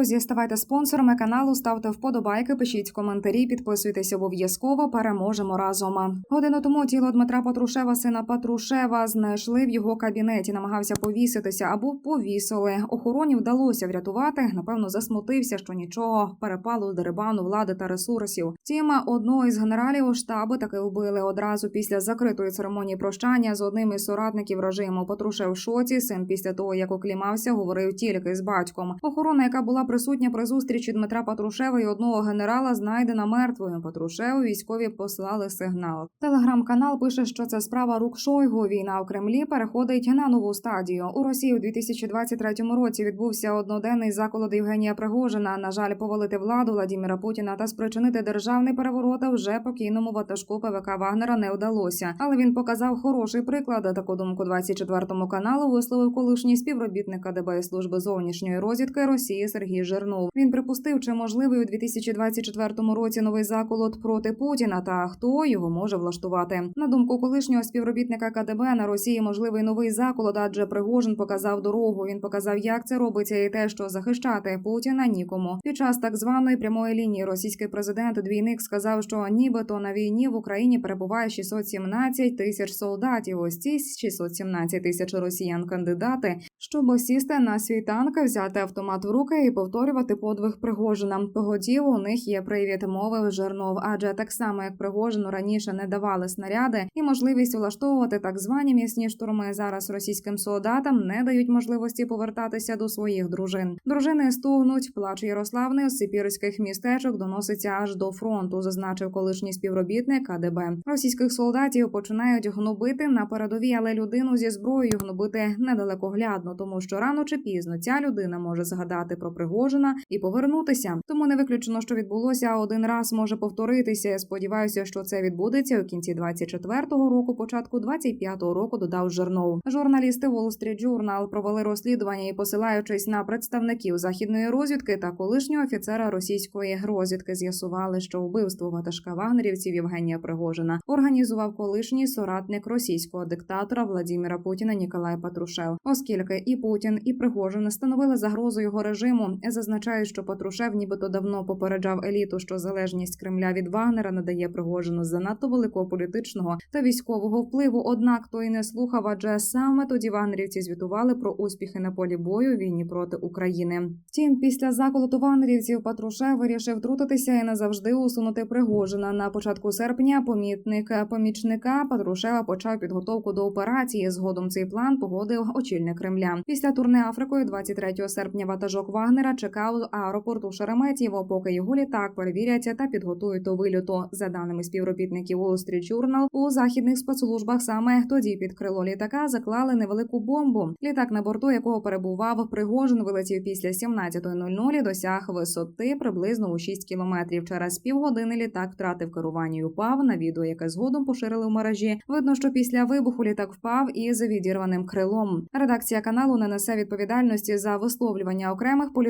Друзі, ставайте спонсорами каналу, ставте вподобайки, пишіть коментарі, підписуйтесь обов'язково. Переможемо разом. Годину тому тіло Дмитра Патрушева, сина Патрушева, знайшли в його кабінеті. Намагався повіситися або повісили. Охороні вдалося врятувати. Напевно, засмутився, що нічого перепалу дерибану влади та ресурсів. Втім, одного із генералів штабу таки вбили одразу після закритої церемонії прощання з одним із соратників режиму. Патрушев шоці. Син після того, як оклімався, говорив тільки з батьком. Охорона, яка була присутня при зустрічі Дмитра Патрушева і одного генерала, знайдена мертвою. Патрушеву військові послали сигнал. Телеграм-канал пише, що це справа рук Шойгу. Війна в Кремлі переходить на нову стадію. У Росії у 2023 році відбувся одноденний заколот Євгенія Пригожина. На жаль, повалити владу Владіміра Путіна та спричинити державний переворот вже покійному ватажку ПВК Вагнера не вдалося. Але він показав хороший приклад. Таку думку 24 каналу висловив колишній співробітник КДБ служби зовнішньої розвідки Росії Сергій Жирнов. Він припустив, чи можливий у 2024 році новий заколот проти Путіна та хто його може влаштувати. На думку колишнього співробітника КДБ на Росії можливий новий заколот, адже Пригожин показав дорогу. Він показав, як це робиться, і те, що захищати Путіна нікому. Під час так званої прямої лінії російський президент двійник сказав, що нібито на війні в Україні перебуває 617 тисяч солдатів. Ось ці 617 тисяч росіян кандидати, щоб сісти на свій танк, взяти автомат в руки і повторювати подвиг Пригожина. Погодів у них є привід мови Жернов, адже так само як Пригожину раніше не давали снаряди і можливість влаштовувати так звані м'ясні штурми. Зараз російським солдатам не дають можливості повертатися до своїх дружин. Дружини стогнуть, плач Ярославни з сипірських містечок доноситься аж до фронту, зазначив колишній співробітник КДБ. Російських солдатів починають гнобити на передовій, але людину зі зброєю гнобити недалекоглядно, тому що рано чи пізно ця людина може згадати про Пригожина і повернутися. Тому не виключено, що відбулося один раз може повторитися. Я сподіваюся, що це відбудеться у кінці 24-го року, початку 25-го року. Додав Жернов. Журналісти Wall Street Journal провели розслідування і, посилаючись на представників західної розвідки та колишнього офіцера російської розвідки, з'ясували, що вбивство ватажка вагнерівців Євгенія Пригожина організував колишній соратник російського диктатора Владіміра Путіна Ніколай Патрушев, оскільки і Путін, і Пригожин становили загрозу його режиму. Зазначають, що Патрушев нібито давно попереджав еліту, що залежність Кремля від Вагнера надає Пригожину занадто великого політичного та військового впливу. Однак той не слухав, адже саме тоді вагнерівці звітували про успіхи на полі бою війні проти України. Втім, після заколоту вагнерівців Патрушев вирішив втрутитися і назавжди усунути Пригожина. На початку серпня помітник помічника Патрушева почав підготовку до операції. Згодом цей план погодив очільник Кремля. Після турне Африкою 23 серпня ватажок Вагнера чекав аеропорту Шереметьєво, поки його літак перевіряться та підготують до вильоту. За даними співробітників Wall Street Journal, у західних спецслужбах саме тоді під крило літака заклали невелику бомбу. Літак, на борту якого перебував Пригожин, вилетів після 17.00 і досяг висоти приблизно у 6 кілометрів. Через півгодини літак втратив керування і упав. На відео, яке згодом поширили в мережі, видно, що після вибуху літак впав із відірваним крилом. Редакція каналу не несе відповідальності за висловлювання окремих